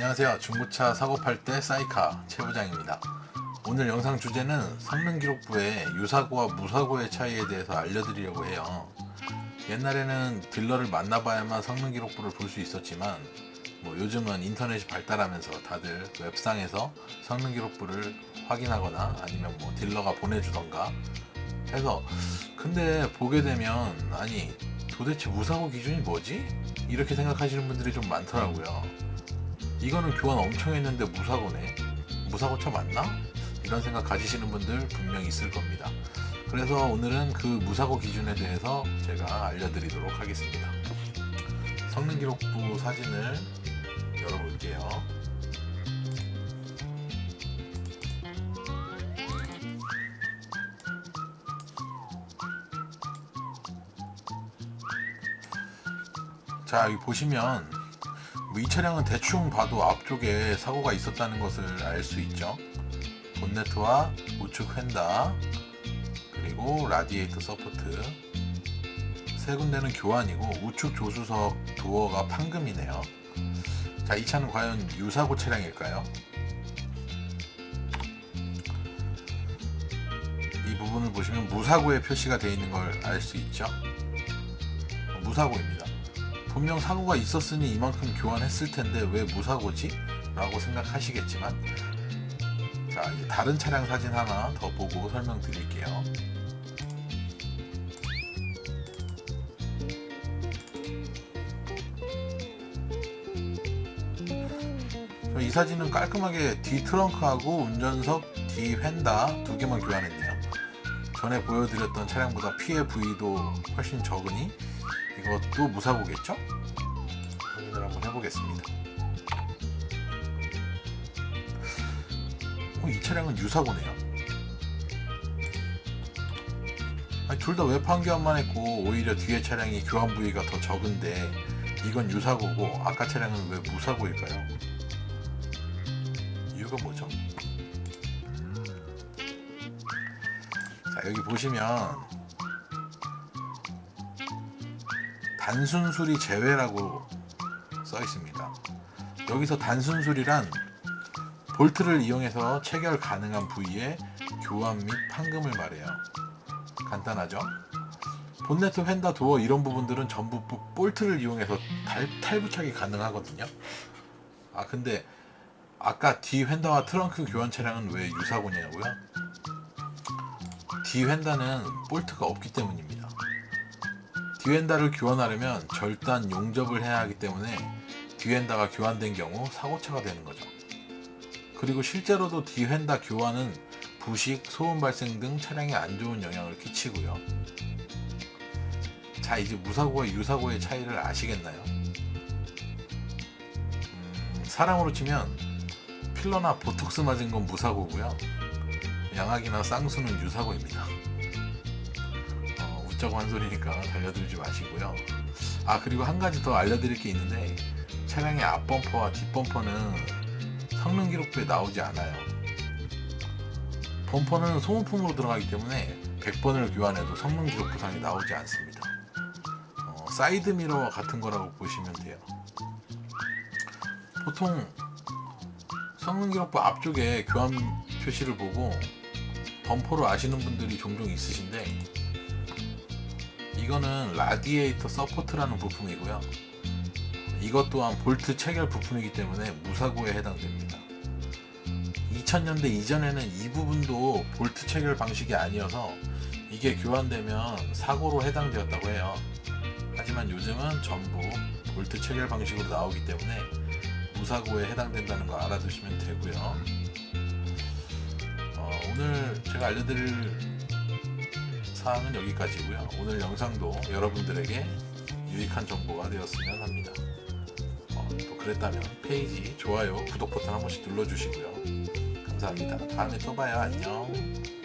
안녕하세요. 중고차 사고 팔 때 사이카 최 부장입니다. 오늘 영상 주제는 성능기록부의 유사고와 무사고의 차이에 대해서 알려드리려고 해요. 옛날에는 딜러를 만나봐야만 성능기록부를 볼 수 있었지만 뭐 요즘은 인터넷이 발달하면서 다들 웹상에서 성능기록부를 확인하거나 아니면 뭐 딜러가 보내주던가 해서 근데 보게 되면 아니 도대체 무사고 기준이 뭐지? 이렇게 생각하시는 분들이 좀 많더라고요. 이거는 교환 엄청 했는데 무사고네. 무사고차 맞나? 이런 생각 가지시는 분들 분명 있을 겁니다. 그래서 오늘은 그 무사고 기준에 대해서 제가 알려드리도록 하겠습니다. 성능 기록부 사진을 열어볼게요. 자, 여기 보시면 뭐 이 차량은 대충 봐도 앞쪽에 사고가 있었다는 것을 알 수 있죠. 본네트와 우측 휀다 그리고 라디에이터 서포트 세 군데는 교환이고 우측 조수석 도어가 판금이네요. 자, 이 차는 과연 유사고 차량일까요? 이 부분을 보시면 무사고의 표시가 되어 있는 걸 알 수 있죠. 어, 무사고입니다. 분명 사고가 있었으니 이만큼 교환했을 텐데 왜 무사고지? 라고 생각하시겠지만 자 이제 다른 차량 사진 하나 더 보고 설명드릴게요 저이 사진은 깔끔하게 뒤 트렁크하고 운전석 뒤 휀다 두 개만 교환했네요 전에 보여드렸던 차량보다 피해 부위도 훨씬 적으니 이것도 무사고겠죠? 확인을 한번 해보겠습니다. 어, 이 차량은 유사고네요. 둘 다 외 판 교환만 했고 오히려 뒤에 차량이 교환 부위가 더 적은데 이건 유사고고 아까 차량은 왜 무사고일까요? 이유가 뭐죠? 자 여기 보시면 단순 수리 제외라고 써 있습니다. 여기서 단순 수리란 볼트를 이용해서 체결 가능한 부위에 교환 및 판금을 말해요. 간단하죠? 본네트 휀다 도어 이런 부분들은 전부 부- 볼트를 이용해서 달, 탈부착이 가능하거든요. 아 근데 아까 뒤 휀다와 트렁크 교환 차량은 왜 유사고냐고요? 뒤 휀다는 볼트가 없기 때문입니다. 뒤엔다를 교환하려면 절단 용접을 해야 하기 때문에 뒤엔다가 교환된 경우 사고차가 되는 거죠. 그리고 실제로도 뒤엔다 교환은 부식, 소음 발생 등 차량에 안 좋은 영향을 끼치고요. 자, 이제 무사고와 유사고의 차이를 아시겠나요? 음, 사람으로 치면 필러나 보톡스 맞은 건 무사고고요. 양악이나 쌍수는 유사고입니다. 어, 웃자고 한 소리니까 달려들지 마시고요. 아 그리고 한 가지 더 알려드릴 게 있는데 차량의 앞 범퍼와 뒷 범퍼는 성능 기록부에 나오지 않아요. 범퍼는 소모품으로 들어가기 때문에 100번을 교환해도 성능 기록부상에 나오지 않습니다. 어, 사이드 미러 같은 거라고 보시면 돼요. 보통 성능 기록부 앞쪽에 교환 표시를 보고 범퍼로 아시는 분들이 종종 있으신데 이거는 라디에이터 서포트라는 부품이고요. 이것 또한 볼트 체결 부품이기 때문에 무사고에 해당됩니다. 2000년대 이전에는 이 부분도 볼트 체결 방식이 아니어서 이게 교환되면 사고로 해당되었다고 해요. 하지만 요즘은 전부 볼트 체결 방식으로 나오기 때문에 무사고에 해당된다는 거 알아두시면 되고요. 어, 오늘 제가 알려드릴 사항은 여기까지고요. 오늘 영상도 여러분들에게 유익한 정보가 되었으면 합니다. 어, 또 그랬다면 페이지 좋아요, 구독 버튼 한 번씩 눌러주시고요. 감사합니다. 다음에 또 봐요. 안녕.